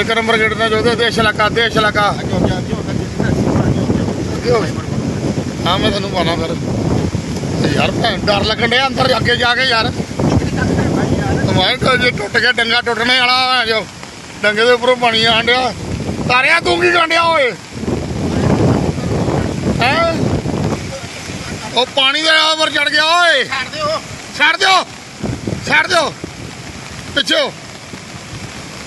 ਇੱਕ number gate ਦਾ ਜੋ ਦੇਸ਼ ਇਲਾਕਾ ਦੇਸ਼ ਇਲਾਕਾ। ਹਾਂ ਮੈਂ ਤੁਹਾਨੂੰ ਪਾਣਾ ਫਿਰ। ਤੇ ਯਾਰ ਭੈਣ ਡਰ ਲੱਗਣ ਡਿਆ ਅੰਦਰ ਅੱਗੇ ਜਾ ਕੇ ਯਾਰ। ਮੈਂ ਕਿਹਾ ਜੇ ਟੁੱਟ ਗਿਆ ਡੰਗਾ ਟੁੱਟਣੇ ਵਾਲਾ ਜੋ। ਡੰਗੇ ਦੇ ਉੱਪਰੋਂ ਪਾਣੀ ਆਣ ਡਿਆ। ਤਾਰਿਆ ਤੂੰ ਕੀ ਕਰਨ ਡਿਆ ਓਏ? ਹੈ? ਉਹ ਪਾਣੀ ਦੇ ਉੱਪਰ ਚੜ ਗਿਆ ਓਏ। ਛੱਡ ਦਿਓ। ਛੱਡ ਦਿਓ। ਛੱਡ ਦਿਓ। ਪਿੱਛੇ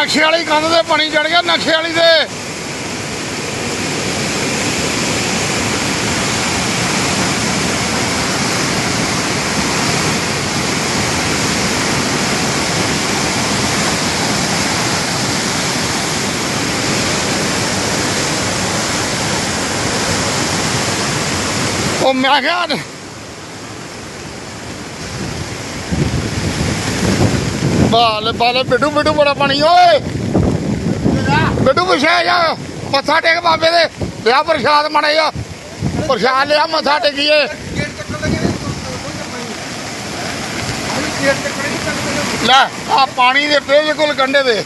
ਨਕਸ਼ੇ ਵਾਲੀ ਕੰਧ ਤੇ ਪਾਣੀ ਚੜ ਗਿਆ ਨਕਸ਼ੇ ਵਾਲੀ ਦੇ। ਉਹ ਮੈਂ ਕਿਹਾ ਬਾਲ ਬਾਲ, ਬਿੱਡੂ ਬਿੱਡੂ ਬੜਾ ਪਾਣੀ, ਓਏ। ਬਿੱਡੂ, ਪਿਛੇ ਜਾ। ਮੱਥਾ ਟੇਕ ਬਾਬੇ ਦੇ। ਲਿਆ ਪ੍ਰਸ਼ਾਦ ਮਣੇ ਪ੍ਰਸ਼ਾਦ ਲਿਆ, ਮੱਥਾ ਟੇਕੀਏ। ਲੈ ਆ ਪਾਣੀ ਦੇ ਬਿਲਕੁਲ ਕੰਢੇ ਦੇ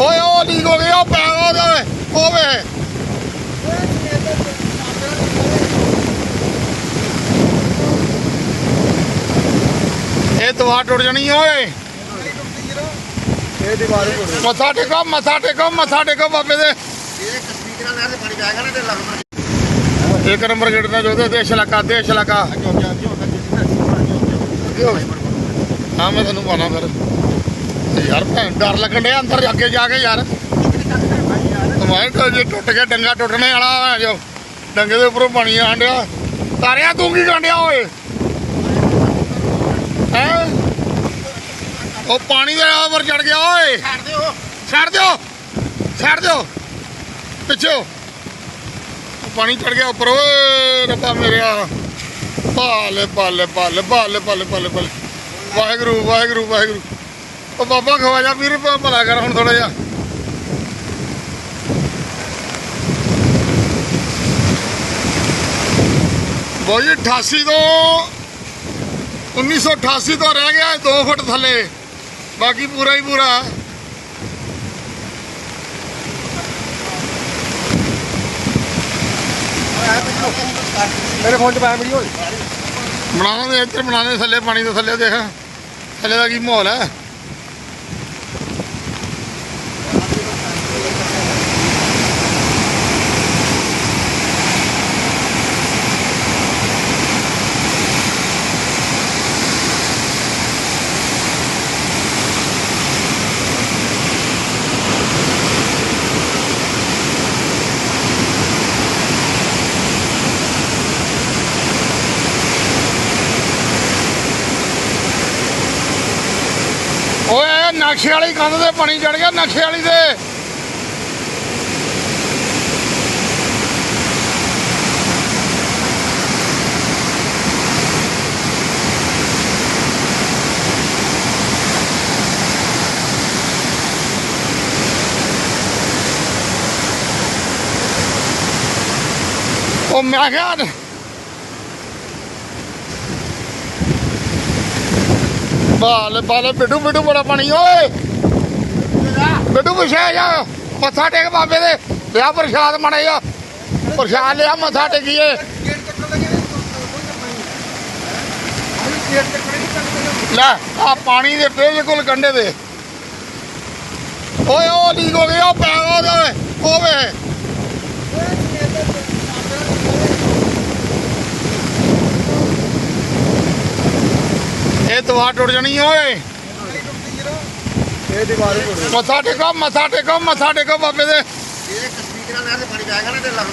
ਓਏ, ਉਹ ਲੀਕ ਹੋ ਗਿਆ ਉਹ ਪੈ ਉਹਦੇ ਓਵੇ ਇਹ ਦਵਾ ਟੁੱਟ ਜਾਣੀ ਓਏ। ਇਹ ਦੀਵਾਰ ਹੀ ਮੱਥਾ ਟੇਕੋ ਮੱਥਾ ਟੇਕੋ ਮੱਥਾ ਟੇਕੋ ਬਾਬੇ ਦੇ। ਇਹ ਕਸਬੀ ਨਾਲ ਨਾਲ ਪਾਣੀ ਜਾਏਗਾ ਨਾ ਤੇ ਲੱਗ ਇੱਕ ਨੰਬਰ ਗੇਟ ਦਾ ਜੋ ਦੇਸ਼ ਇਲਾਕਾ ਦੇਸ਼ ਇਲਾਕਾ ਹਾਂ ਮੈਂ ਤੁਹਾਨੂੰ ਪਾਣਾ ਫਿਰ। ਯਾਰ ਭੈਣ ਡਰ ਲੱਗਣ ਡਿਆ ਅੰਦਰ ਅੱਗੇ ਜਾ ਕੇ ਯਾਰ। ਕਿਹਾ ਜੇ ਟੁੱਟ ਗਿਆ ਡੰਗਾ ਟੁੱਟਣੇ ਵਾਲਾ ਜੋ। ਡੰਗੇ ਦੇ ਉੱਪਰੋਂ ਪਾਣੀ ਆਣ ਡਿਆ। ਤਾਰਿਆ ਤੂੰ ਕੀ ਕਰਨ ਡਿਆ ਓਏ ਹੈ ਉਹ ਪਾਣੀ ਦੇ ਉੱਪਰ ਚੜ ਗਿਆ ਓਏ। ਛੱਡ ਦਿਓ। ਛੱਡ ਦਿਓ। ਛੱਡ ਦਿਓ। ਪਿੱਛੇ ਪਾਣੀ ਚੜ ਗਿਆ ਉੱਪਰ ਓਏ ਰੱਬਾ ਮੇਰਿਆ। ਬਾਲੇ ਬਾਲੇ ਬਾਲੇ ਬਾਲੇ ਬਾਲੇ ਬਾਲੇ ਬਾਲੇ ਵਾਹਿਗੁਰੂ ਵਾਹਿਗੁਰੂ ਵਾਹਿਗੁਰੂ। ਉਹ ਬਾਬਾ ਖਵਾਜਾ ਵੀਰ ਭਲਾ ਕਰ ਹੁਣ ਥੋੜਾ ਜਿਹਾ। ਬੋਈ 88 ਤੋਂ 1988 ਤੋਂ ਰਹਿ ਗਿਆ 2 ਫੁੱਟ ਥੱਲੇ। ਬਾਕੀ ਪੂਰਾ ਹੀ ਪੂਰਾ। ਮੇਰੇ ਫੋਨ 'ਚ ਪਾਇਆ ਵੀਡੀਓ। ਬਣਾਉਣਾ ਦੇ ਇੱਧਰ ਬਣਾਉਣੇ ਥੱਲੇ ਪਾਣੀ ਤੋਂ ਥੱਲੇ ਦੇਖ। ਥੱਲੇ ਦਾ ਕੀ ਮਾਹੌਲ ਹੈ ਓਏ ਨਕਸ਼ੇ ਵਾਲੀ ਕੰਧ ਤੇ ਪਾਣੀ ਚੜ ਗਿਆ ਨਕਸ਼ੇ ਵਾਲੀ ਤੇ। ਉਹ ਮੈਂ ਕਿਹਾ ਬਾਲ, ਬਾਲੇ, ਬਿੱਡੂ ਬਿੱਡੂ ਬੜਾ ਪਾਣੀ, ਓਏ। ਬਿੱਡੂ, ਪਿਛੇ ਜਾ। ਮੱਥਾ ਟੇਕ ਬਾਬੇ ਦੇ। ਲਿਆ ਪ੍ਰਸ਼ਾਦ ਮਣੇ ਪ੍ਰਸ਼ਾਦ ਲਿਆ, ਮੱਥਾ ਟੇਕੀਏ। ਲੈ ਆ ਪਾਣੀ ਦੇ ਬਿਲਕੁਲ ਕੰਢੇ ਦੇ ਓਏ, ਉਹ ਲੀਕ ਹੋ ਗਿਆ ਉਹ ਪੈ ਉਹਦੇ ਓਏ। ਉਹ ਇਹ ਦਵਾ ਟੁੱਟ ਜਾਣੀ ਓਏ। ਇਹ ਦੀਵਾਰ ਮੱਥਾ ਟੇਕੋ ਮੱਥਾ ਟੇਕੋ ਮੱਥਾ ਟੇਕੋ ਬਾਬੇ ਦੇ। ਇਹ ਨਹਿਰ ਦੇ ਪਾਣੀ ਜਾਏਗਾ ਨਾ ਤੇ ਲੱਗ